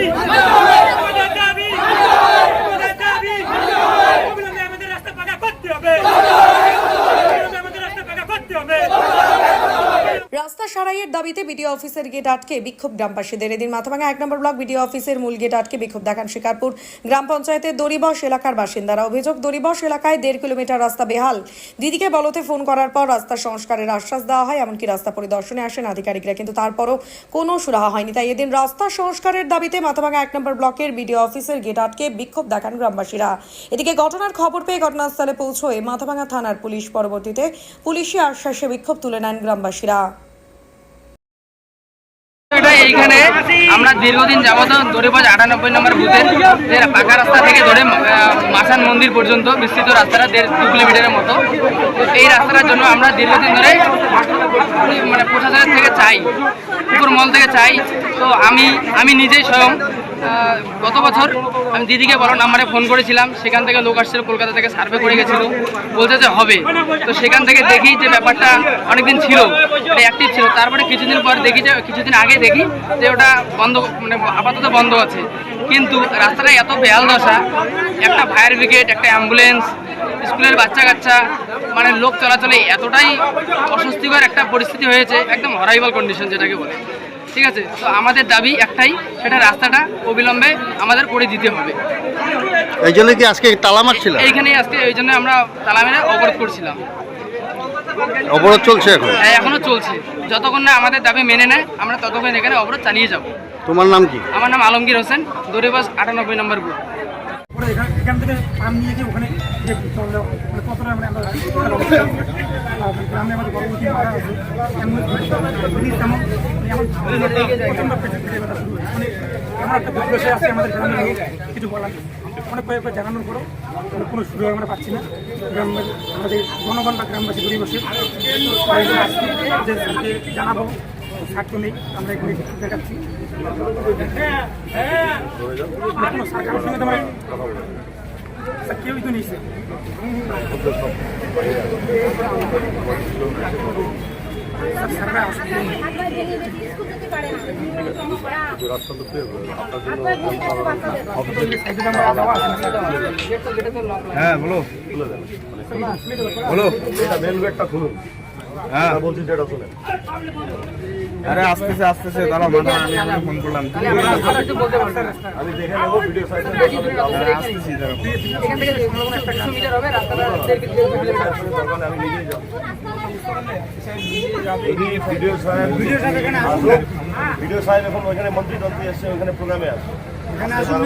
Wait, wait, wait. সারাইয়ের দাবিতে BDO অফিসের gate আটকে বিক্ষোভ গ্রামবাসীদের। এদিন মাথাভাঙা এক নম্বর ব্লক বিডিও অফিসের মূল গেট আটকে বিক্ষোভ দেখান শিকারপুর গ্রাম পঞ্চায়েতের দড়িবস এলাকার বাসিন্দারা। অভিযোগ দড়িবস এলাকায় দেড় কিলোমিটার রাস্তা বেহাল। দিদিকে বলতে ফোন করার পর রাস্তা সংস্কারের আশ্বাস দেওয়া হয়, এমনকি রাস্তা পরিদর্শনে আসেন আধিকারিকরা, কিন্তু তারপরও কোনো সুরাহা হয়নি। তাই এদিন রাস্তা সংস্কারের দাবিতে মাথাভাঙা এক নম্বর ব্লকের বিডিও অফিসের গেট আটকে বিক্ষোভ দেখান গ্রামবাসীরা। এদিকে ঘটনার খবর পেয়ে ঘটনাস্থলে পৌঁছয়ে মাথাভাঙা থানার পুলিশ পরবর্তীতে পুলিশি আশ্বাসে বিক্ষোভ তুলে নেন গ্রামবাসীরা এটা এইখানে আমরা দীর্ঘদিন যাবত দড়িবাজ আটানব্বই নম্বর বুথের পাকা রাস্তা থেকে ধরে মাসান মন্দির পর্যন্ত বিস্তৃত রাস্তাটা দেড় দু কিলোমিটারের মতো। এই রাস্তাটার জন্য আমরা দীর্ঘদিন ধরে মানে প্রশাসনের থেকে চাই উপর মল থেকে চাই। তো আমি আমি নিজেই স্বয়ং গত বছর আমি দিদিকে বলো নাম্বারে ফোন করেছিলাম। সেখান থেকে লোক আসছিল, কলকাতা থেকে সার্ভে করে গেছিল। বলছে যে হবে। তো সেখান থেকে দেখি যে ব্যাপারটা অনেকদিন ছিল এটা অ্যাক্টিভ ছিল। তারপরে কিছুদিন পর দেখি যে, কিছুদিন আগে দেখি যে ওটা বন্ধ মানে আপাতত বন্ধ আছে। কিন্তু রাস্তাটা এত বেহাল দশা, একটা ফায়ার ব্রিগেড একটা অ্যাম্বুলেন্স স্কুলের বাচ্চা কাচ্চা মানে লোক চলাচলে এতটাই অস্বস্তিকর একটা পরিস্থিতি হয়েছে, একদম হরাইভাল কন্ডিশন যেটাকে বলে। ঠিক আছে? তো আমাদের দাবি একটাই সেটা রাস্তাটা অবিলম্বে আমাদের করে দিতে হবে। এই জন্য কি আজকে তালা মারছিল এইখানেই আজকে এই জন্য আমরা তালা মেরে অবরোধ করছিলাম। অবরোধ চলছে এখন? হ্যাঁ, এখনও চলছে। যতক্ষণ না আমাদের দাবি মেনে নেয় আমরা ততক্ষণ এখানে অবরোধ চালিয়ে যাব। তোমার নাম কি? আমার নাম আলমগীর হোসেন দরিবাস আটানব্বই নম্বর বুথ। ওরা এখান থেকে পাম নিয়ে গিয়ে ওখানে যে চলে মানে কতটা মানে আমরা গ্রামে আমাদের গর্ভবতী মারা আছে তেমন প্রচণ্ড পেটে পেটে মানে এমন একটা পরিবেশে আছে আমাদের গ্রামে, কিছু বলার। অনেক কয়েকবার জানানোর পরেও মানে কোনো সুযোগ আমরা পাচ্ছি না গ্রামের আমাদের জনগণ বা গ্রামবাসী যে জানাব স্বার্থ নেই আমরা এখানে দেখাচ্ছি সরকারের সঙ্গে তোমার কেউই তো নিচ্ছে সরকার আসছে। সাইডে আমরা যাওয়া আছে হ্যাঁ। বলো বলো হ্যাঁ আরে আসতেছে আসতেছে দাঁড়া মাথা আমি আমাকে ফোন করলাম। আমি দেখে নেব ভিডিও হ্যাঁ, আসতেছি দাঁড়া এখান থেকে একটা কিছু মিটার হবে রাস্তাটা আমি নিজেই যাব। ভিডিও সাহেব ভিডিও সাহেব এখানে আসুন। ভিডিও সাহেব এখন ওইখানে মন্ত্রী টন্ত্রী এসছে ওইখানে প্রোগ্রামে আছে এখানে আসুন